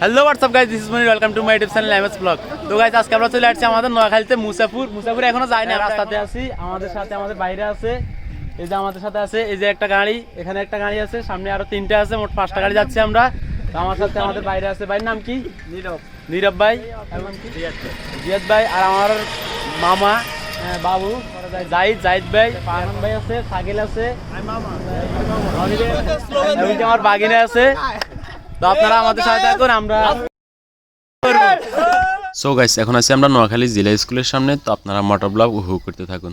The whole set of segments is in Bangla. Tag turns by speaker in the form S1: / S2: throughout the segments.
S1: Hello WhatsApp guys this is Moni welcome to my YouTube channel MS blog তো গাইজ আজকে আমরা চলে আসছি আমাদের নোয়াখালীতে মুসাফুর। মুসাফুর এখনও যাই না রাস্তাতে আছি। আমাদের সাথে আমাদের বাইরে আছে। এই যে আমাদের সাথে আছে এই যে একটা গাড়ি। এখানে একটা গাড়ি আছে সামনে আরও তিনটে আছে মোট পাঁচটা গাড়ি যাচ্ছে আমরা। তো আমার সাথে আমাদের বাইরে আছে ভাইয়ের নাম কি? নীরব। নীরব ভাই। জিয়াদ ভাই। আর আমার মামা আহ, বাবু। জাহিদ জাহিদ ভাই। পাহান ভাই আছে সাকিল আছে। আমার বাগিনে আছে। তো আপনারা আমাদের সাথে থাকুন আমরা
S2: সো গাইস এখন আছি আমরা নোয়াখালী জেলা স্কুলের সামনে তো আপনারা মোটর ব্লগ উপভোগ করতে থাকুন।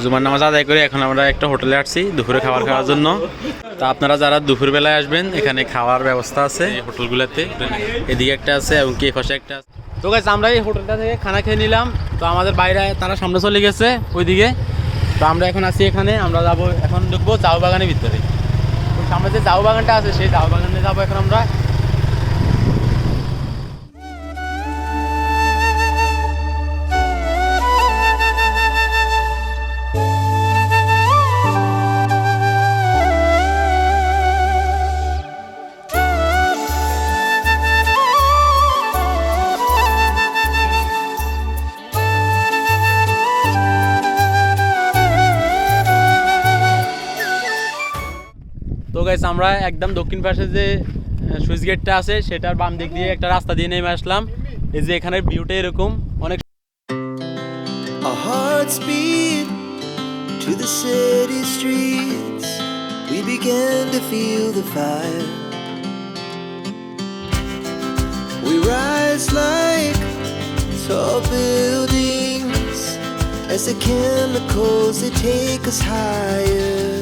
S1: জুমার নামাজ আদায় করে এখন আমরা একটা হোটেলে আসছি দুপুরে খাবার খাওয়ার জন্য। তা আপনারা যারা দুপুর বেলায় আসবেন, এখানে খাওয়ার ব্যবস্থা আছে হোটেলগুলোতে। এদিকে একটা আছে এবং কি পাশে একটা আছে। তো গাইজ আমরা এই হোটেলটা থেকে খানা খেয়ে নিলাম। তো আমাদের বাইরে, তারা সামনে চলে গেছে, ওইদিকে। তো আমরা এখন আছি এখানে, আমরা যাব এখন ঢুকবো চাউ বাগানের ভিতরে সামনে যে চাউ বাগানটা আছে, সেই চাউ বাগানে যাব এখন আমরা। গাইস আমরা একদম দক্ষিণ পাশে যে সুইচ গেটটা আছে সেটার বাম দিক দিয়ে একটা রাস্তা দিয়ে নেমে আসলাম এই যে এখানের ভিউটা এরকম অনেক
S3: to the city streets. We began to feel the fire. We rise like tall buildings as the chemicals they take us higher.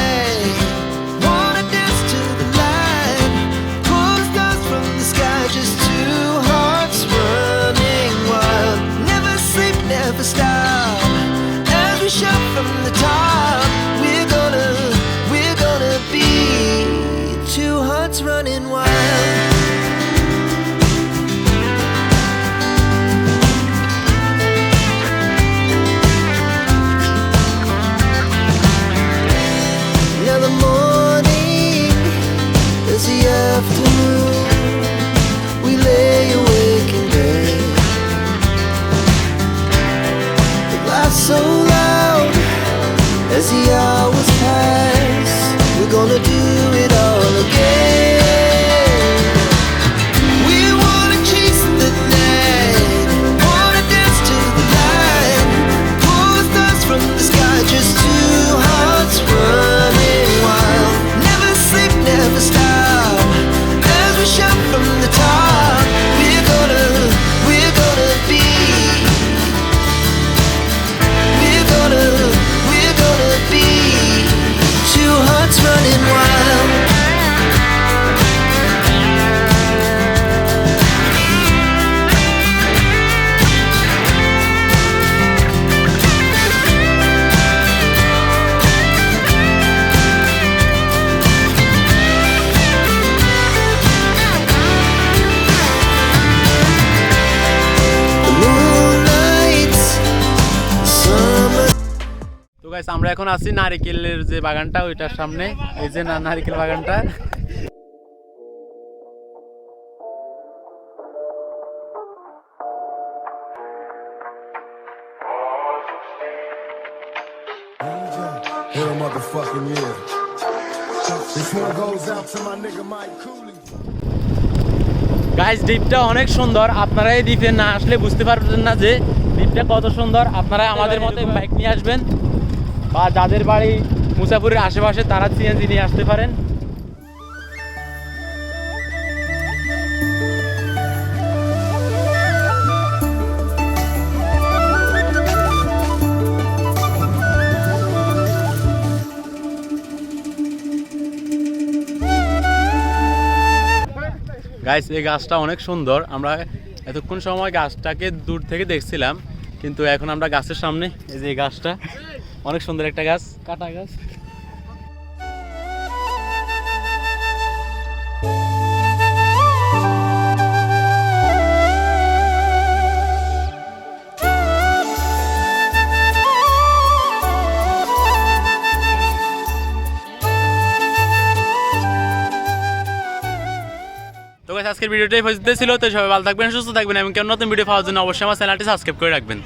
S3: hearts running wild.
S1: Guys আমরা এখন আছি নারিকেলের যে বাগানটা, ওইটার সামনে। এই যে নারিকেল বাগানটা। গাইস দ্বীপটা অনেক সুন্দর। আপনারা এই দ্বীপে না আসলে বুঝতে পারবেন না যে দ্বীপটা কত সুন্দর। আপনারা আমাদের মতো বাইক নিয়ে আসবেন। বা যাদের বাড়ি মুসাফুরের আশেপাশে তারা সিএনজি নিয়ে আসতে পারেন। গাইস এই গাছটা অনেক সুন্দর। আমরা এতক্ষণ সময় গাছটাকে দূর থেকে দেখছিলাম, কিন্তু এখন আমরা গাছের সামনে, এই যে গাছটা অনেক সুন্দর একটা গাছ। কাটা গাছ। আজকের ভিডিওটাই পর্যন্ত ছিল। তো সবাই ভালো থাকবেন সুস্থ থাকবেন এবং কেউ নতুন ভিডিও পাওয়ার জন্য অবশ্যই আমার চ্যানেলটি সাবস্ক্রাইব করে রাখবেন।